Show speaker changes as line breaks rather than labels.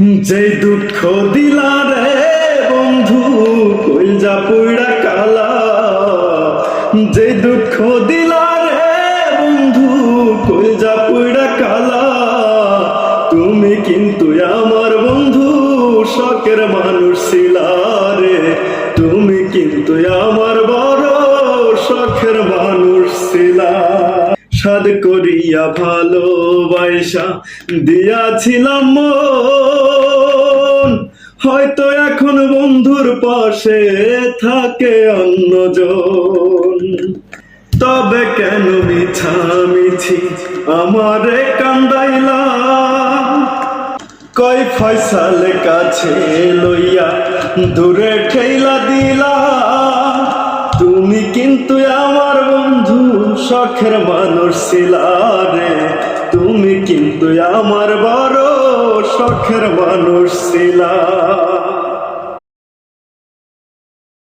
যে দুঃখ দিলা রে বন্ধু কইলজা পুইড়া কালা। যে দুঃখ দিলা রে বন্ধু কইলজা পুইড়া কালা। তুমি কিন্তু আমার বন্ধু, শখের মানুষ ছিলা রে। তুমি কিন্তু আমার বড়, শখের মানুষ ছিলা। সাদ করিয়া ভালোবাসা দিয়াছিলাম হয়তো এখন বন্ধুর পাশে থাকে অন্যজন। তবে কেন মিছামিছি আমারে কান্দাইলা? কয় ফয়সাল কাছে লইয়া দূরে ঠেলা দিলা? তুমি কিন্তু আমার বন্ধু, শখের মানুষ ছিলা রে। তুমি কিন্তু আমার বড় শখের মানুষ ছিলা